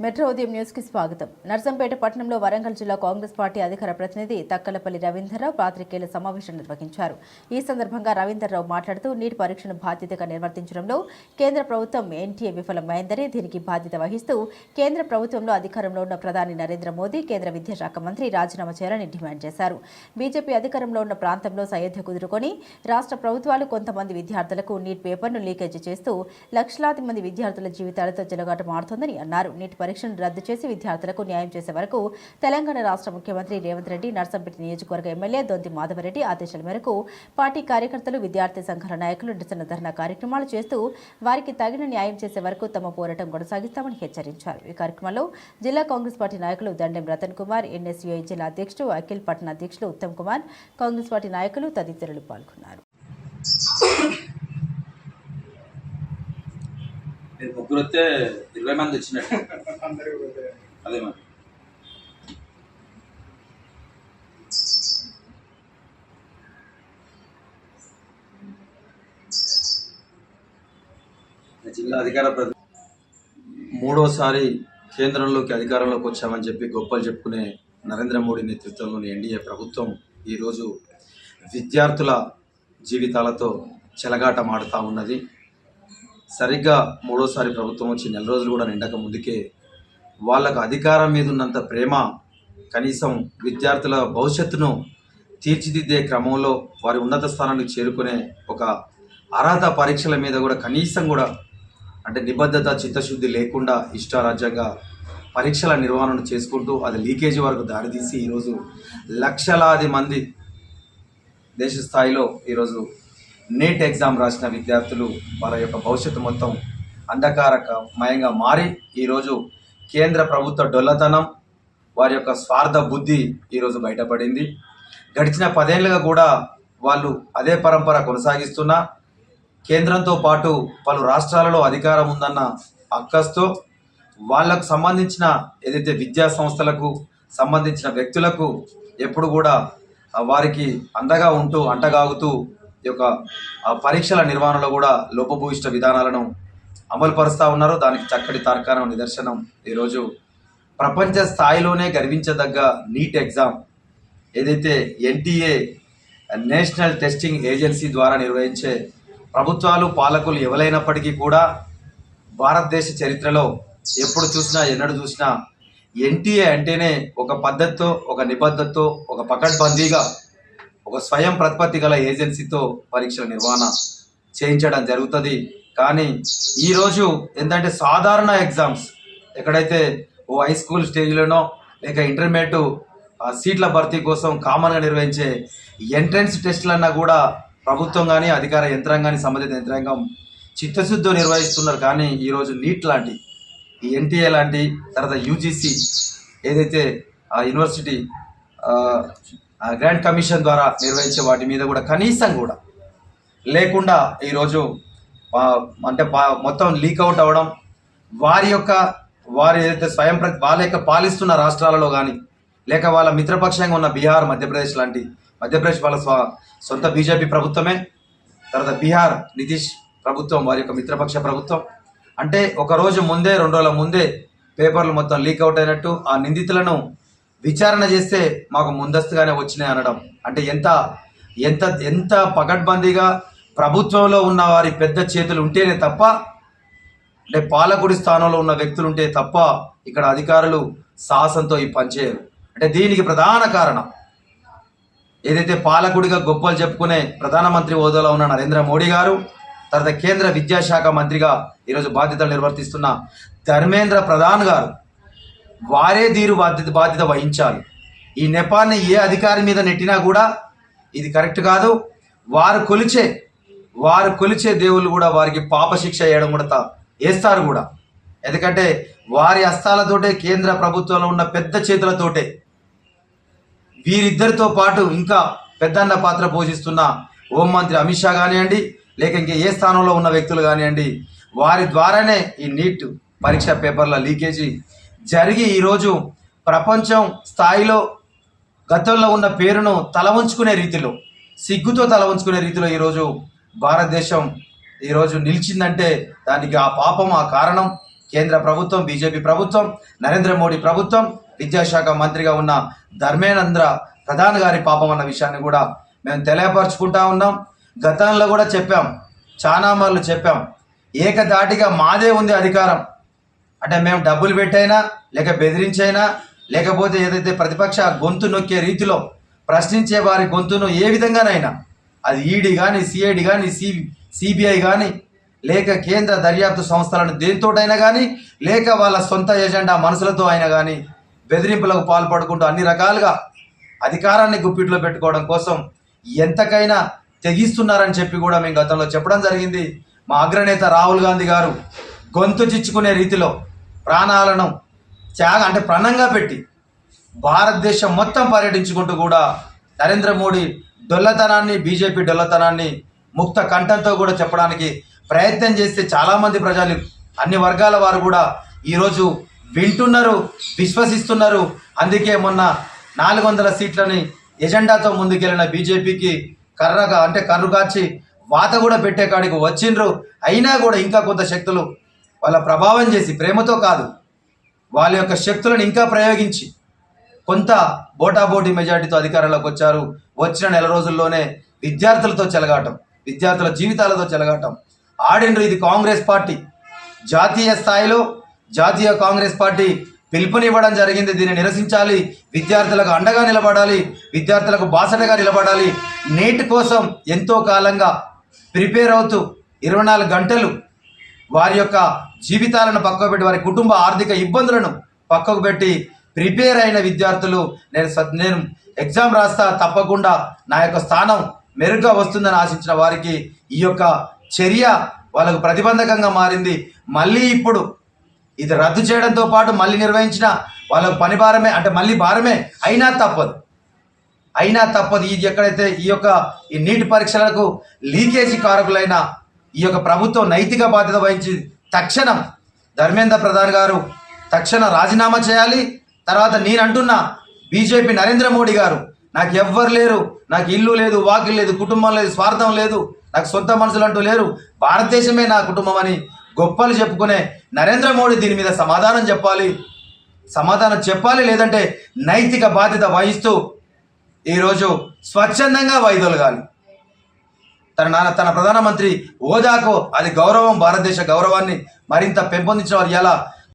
Metro ఉదయం న్యూస్కి స్వాగతం. నర్సంపేట పట్టణంలో వరంగల్ జిల్లా కాంగ్రెస్ పార్టీ అధికార ప్రతినిధి తక్కలపల్లి రవీందర్రావు పాత్రికేయుల సమావేశం నిర్వహించారు. ఈ సందర్భంగా రవీందర్రావు మాట్లాడుతూ నీటి పరీక్షను బాధ్యతగా నిర్వర్తించడంలో కేంద్ర ప్రభుత్వం ఎన్టీఏ విఫలమైందని దీనికి బాధ్యత వహిస్తూ కేంద్ర ప్రభుత్వంలో అధికారంలో ఉన్న ప్రధాని నరేంద్ర మోదీ కేంద్ర విద్యాశాఖ మంత్రి రాజీనామా చేయాలని డిమాండ్ చేశారు. బీజేపీ అధికారంలో ఉన్న ప్రాంతంలో సయోధ్య కుదురుకొని రాష్ట్ర ప్రభుత్వాలు కొంతమంది విద్యార్థులకు నీట్ పేపర్ను లీకేజీ చేస్తూ లక్షలాది మంది విద్యార్థుల జీవితాలతో జలగాటమాడుతోందని అన్నారు. నీటి పరీక్షను రద్దు చేసి విద్యార్థులకు న్యాయం చేసే వరకు తెలంగాణ రాష్ట్ర ముఖ్యమంత్రి రేవంత్ రెడ్డి నర్సంపేట నియోజకవర్గ ఎమ్మెల్యే దొంతి మాధవరెడ్డి ఆదేశాల మేరకు పార్టీ కార్యకర్తలు విద్యార్థి సంఘాల నాయకులు నిరసన ధర్నా కార్యక్రమాలు చేస్తూ వారికి తగిన న్యాయం చేసే వరకు తమ పోరాటం కొనసాగిస్తామని హెచ్చరించారు. ఈ కార్యక్రమంలో జిల్లా కాంగ్రెస్ పార్టీ నాయకులు దండెం రతన్ కుమార్ ఎన్ఎస్యుఐ జిల్లా అధ్యక్షుడు అఖిల్ పట్టణ అధ్యక్షులు ఉత్తమ్ కుమార్ కాంగ్రెస్ పార్టీ నాయకులు తదితరులు పాల్గొన్నారు. మీరు ముగ్గురు వస్తే ఇరవై మంది వచ్చినట్టు. అదే మరి. జిల్లా అధికార ప్రతి మూడోసారి కేంద్రంలోకి అధికారంలోకి వచ్చామని చెప్పి గొప్పలు చెప్పుకునే నరేంద్ర మోడీ నేతృత్వంలోని ఎన్డీఏ ప్రభుత్వం ఈరోజు విద్యార్థుల జీవితాలతో చెలగాటమాడుతూ ఉన్నది. సరిగ్గా మూడోసారి ప్రభుత్వం వచ్చి నెల రోజులు కూడా నిండక ముందుకే వాళ్ళకు అధికారం మీద ఉన్నంత ప్రేమ కనీసం విద్యార్థుల భవిష్యత్తును తీర్చిదిద్దే క్రమంలో వారి ఉన్నత స్థానానికి చేరుకునే ఒక అర్హత పరీక్షల మీద కూడా కనీసం కూడా అంటే నిబద్ధత చిత్తశుద్ధి లేకుండా ఇష్టారాజ్యంగా పరీక్షల నిర్వహణను చేసుకుంటూ అది లీకేజీ వరకు దారితీసి ఈరోజు లక్షలాది మంది దేశ స్థాయిలో ఈరోజు నీట్ ఎగ్జామ్ రాసిన విద్యార్థులు వాళ్ళ యొక్క భవిష్యత్తు మొత్తం అంధకారకమయంగా మారి ఈరోజు కేంద్ర ప్రభుత్వ డొల్లతనం వారి యొక్క స్వార్థ బుద్ధి ఈరోజు బయటపడింది. గడిచిన పదేళ్ళుగా కూడా వాళ్ళు అదే పరంపర కొనసాగిస్తున్నా కేంద్రంతో పాటు పలు రాష్ట్రాలలో అధికారం ఉందన్న అక్కస్తో వాళ్ళకు సంబంధించిన ఏదైతే విద్యా సంస్థలకు సంబంధించిన వ్యక్తులకు ఎప్పుడు కూడా వారికి అండగా ఉంటూ అంటగాగుతూ ఈ యొక్క పరీక్షల నిర్వహణలో కూడా లోపభూయిష్ట విధానాలను అమలుపరుస్తూ ఉన్నారు. దానికి చక్కటి తార్కాణం నిదర్శనం. ఈరోజు ప్రపంచ స్థాయిలోనే గర్వించదగ్గ నీట్ ఎగ్జామ్. ఏదైతే ఎన్టీఏ నేషనల్ టెస్టింగ్ ఏజెన్సీ ద్వారా నిర్వహించే ప్రభుత్వాలు పాలకులు ఎవరైనప్పటికీ కూడా భారతదేశ చరిత్రలో ఎప్పుడు చూసినా ఎన్నడూ చూసినా ఎన్టీఏ అంటేనే ఒక పద్ధతితో ఒక నిబద్ధతతో ఒక పకడ్బందీగా ఒక స్వయం ప్రతిపత్తి గల ఏజెన్సీతో పరీక్షల నిర్వహణ చేయించడం జరుగుతుంది. కానీ ఈరోజు ఏంటంటే సాధారణ ఎగ్జామ్స్ ఎక్కడైతే ఓ హై స్కూల్ స్టేజ్లోనో లేక ఇంటర్మీడియట్ ఆ, సీట్ల భర్తీ కోసం కామన్గా నిర్వహించే ఎంట్రన్స్ టెస్టులన్నా కూడా ప్రభుత్వం కానీ అధికార యంత్రాంగాన్ని సంబంధిత యంత్రాంగం చిత్తశుద్ధితో నిర్వహిస్తున్నారు. కానీ ఈరోజు నీట్ లాంటి ఈ ఎన్టీఏ లాంటి తర్వాత యూజీసీ ఏదైతే ఆ యూనివర్సిటీ గ్రాండ్ కమిషన్ ద్వారా నిర్వహించే వాటి మీద కూడా కనీసం కూడా లేకుండా ఈరోజు అంటే మొత్తం లీక్ అవుట్ అవ్వడం వారి యొక్క వారు ఏదైతే స్వయం ప్ర వాళ్ళ యొక్క పాలిస్తున్న రాష్ట్రాలలో కానీ లేక వాళ్ళ మిత్రపక్షంగా ఉన్న బీహార్ మధ్యప్రదేశ్ లాంటి మధ్యప్రదేశ్ వాళ్ళ స్వ సొంత బీజేపీ ప్రభుత్వమే తర్వాత బీహార్ నితీష్ ప్రభుత్వం వారి యొక్క మిత్రపక్ష ప్రభుత్వం. అంటే ఒక రోజు ముందే రెండు రోజుల ముందే పేపర్లు మొత్తం లీక్ అవుట్ అయినట్టు ఆ నిందితులను విచారణ చేస్తే మాకు ముందస్తుగానే వచ్చినాయి అనడం. అంటే ఎంత ఎంత ఎంత పకడ్బందీగా ప్రభుత్వంలో ఉన్న వారి పెద్ద చేతులు ఉంటేనే తప్ప అంటే పాలకుడి స్థానంలో ఉన్న వ్యక్తులు ఉంటే తప్ప ఇక్కడ అధికారులు సాహసంతో ఈ పనిచేయరు అంటే దీనికి ప్రధాన కారణం ఏదైతే పాలకుడిగా గొప్పలు చెప్పుకునే ప్రధానమంత్రి హోదాలో ఉన్న నరేంద్ర మోడీ గారు తర్వాత కేంద్ర విద్యాశాఖ మంత్రిగా ఈరోజు బాధ్యతలు నిర్వర్తిస్తున్న ధర్మేంద్ర ప్రధాన్ గారు వారే దీరు బాధ్యత బాధ్యత వహించాలి. ఈ నెపాన్ని ఏ అధికారి మీద నెట్టినా కూడా ఇది కరెక్ట్ కాదు. వారు కొలిచే వారు కొలిచే దేవుళ్ళు కూడా వారికి పాపశిక్ష వేయడం కూడా వేస్తారు కూడా. ఎందుకంటే వారి హస్తాలతోటే కేంద్ర ప్రభుత్వంలో ఉన్న పెద్ద చేతులతోటే వీరిద్దరితో పాటు ఇంకా పెద్దన్న పాత్ర పోషిస్తున్న హోం మంత్రి అమిత్ షా కానివ్వండి లేక ఇంకా ఏ స్థానంలో ఉన్న వ్యక్తులు కానివ్వండి వారి ద్వారానే ఈ నీట్ పరీక్ష పేపర్ల లీకేజీ జరిగి ఈరోజు ప్రపంచం స్థాయిలో గతంలో ఉన్న పేరును తల ఉంచుకునే రీతిలో సిగ్గుతో తల ఉంచుకునే రీతిలో ఈరోజు భారతదేశం ఈరోజు నిలిచిందంటే దానికి ఆ పాపం ఆ కారణం కేంద్ర ప్రభుత్వం బీజేపీ ప్రభుత్వం నరేంద్ర మోడీ ప్రభుత్వం విద్యాశాఖ మంత్రిగా ఉన్న ధర్మేంద్ర ప్రధాన్ గారి పాపం అన్న విషయాన్ని కూడా మేము తెలియపరచుకుంటా ఉన్నాం. గతంలో కూడా చెప్పాం చాలా మార్లు చెప్పాం ఏకదాటిగా మాదే ఉంది అధికారం. అంటే మేము డబ్బులు పెట్టైనా లేక బెదిరించైనా లేకపోతే ఏదైతే ప్రతిపక్ష గొంతు నొక్కే రీతిలో ప్రశ్నించే వారి గొంతును ఏ విధంగానైనా అది ఈడీ కానీ సిఐడి కానీ సి సిబిఐ కానీ లేక కేంద్ర దర్యాప్తు సంస్థలను దేనితోటైనా కానీ లేక వాళ్ళ సొంత ఎజెండా మనసులతో అయినా కానీ బెదిరింపులకు పాల్పడుకుంటూ అన్ని రకాలుగా అధికారాన్ని గుప్పిట్లో పెట్టుకోవడం కోసం ఎంతకైనా తెగిస్తున్నారని చెప్పి కూడా మేము గతంలో చెప్పడం జరిగింది. మా అగ్రనేత రాహుల్ గాంధీ గారు గొంతు చిచ్చుకునే రీతిలో ప్రాణాలను త్యాగ అంటే ప్రాణంగా పెట్టి భారతదేశం మొత్తం పర్యటించుకుంటూ కూడా నరేంద్ర మోడీ డొల్లతనాన్ని బీజేపీ డొల్లతనాన్ని ముక్త కంఠంతో కూడా చెప్పడానికి ప్రయత్నం చేస్తే చాలామంది ప్రజలు అన్ని వర్గాల వారు కూడా ఈరోజు వింటున్నారు విశ్వసిస్తున్నారు. అందుకే మొన్న నాలుగు వందల సీట్లని ఎజెండాతో ముందుకెళ్ళిన బీజేపీకి కర్రగా అంటే కర్రు కాచి వాత కూడా పెట్టే కాడికి వచ్చిండ్రు. అయినా కూడా ఇంకా కొంత శక్తులు వాళ్ళ ప్రభావం చేసి ప్రేమతో కాదు వాళ్ళ యొక్క శక్తులను ఇంకా ప్రయోగించి కొంత బోటాబోటీ మెజార్టీతో అధికారంలోకి వచ్చారు. వచ్చిన నెల రోజుల్లోనే విద్యార్థులతో చెలగాటం విద్యార్థుల జీవితాలతో చెలగాటం. ఆడిండ్రు ఇది కాంగ్రెస్ పార్టీ. జాతీయ స్థాయిలో జాతీయ కాంగ్రెస్ పార్టీ పిలుపునివ్వడం జరిగింది. దీన్ని నిరసించాలి. విద్యార్థులకు అండగా నిలబడాలి. విద్యార్థులకు బాసటగా నిలబడాలి. నేటి కోసం ఎంతో కాలంగా ప్రిపేర్ అవుతూ ఇరవై నాలుగు గంటలు వారి యొక్క జీవితాలను పక్కకు పెట్టి వారి కుటుంబ ఆర్థిక ఇబ్బందులను పక్కకు పెట్టి ప్రిపేర్ అయిన విద్యార్థులు నేను స- నేను ఎగ్జామ్ రాస్తా తప్పకుండా నా యొక్క స్థానం మెరుగ్గా వస్తుందని ఆశించిన వారికి ఈ యొక్క చర్య వాళ్ళకు ప్రతిబంధకంగా మారింది. మళ్ళీ ఇప్పుడు ఇది రద్దు చేయడంతో పాటు మళ్ళీ నిర్వహించిన వాళ్ళకు పని భారమే అంటే మళ్ళీ భారమే అయినా తప్పదు. అయినా తప్పదు. ఇది ఎక్కడైతే ఈ యొక్క ఈ నీటి పరీక్షలకు లీకేజీ కారకులైన ఈ యొక్క ప్రభుత్వం నైతిక బాధ్యత వహించి తక్షణం ధర్మేంద్ర ప్రధాన్ గారు తక్షణ రాజీనామా చేయాలి. తర్వాత నేను అంటున్నా బీజేపీ నరేంద్ర మోడీ గారు నాకు ఎవ్వరు లేరు నాకు ఇల్లు లేదు వాకిల్ లేదు కుటుంబం లేదు స్వార్థం లేదు నాకు సొంత మనుషులు అంటూ లేరు. భారతదేశమే నా కుటుంబం అని గొప్పలు చెప్పుకునే నరేంద్ర మోడీ దీని మీద సమాధానం చెప్పాలి. సమాధానం చెప్పాలి లేదంటే నైతిక బాధ్యత వహిస్తూ ఈరోజు స్వచ్ఛందంగా వైదొలగాలి తన నాన్న తన ప్రధానమంత్రి హోదాకు అది గౌరవం భారతదేశ గౌరవాన్ని మరింత పెంపొందించిన వారు ఎలా?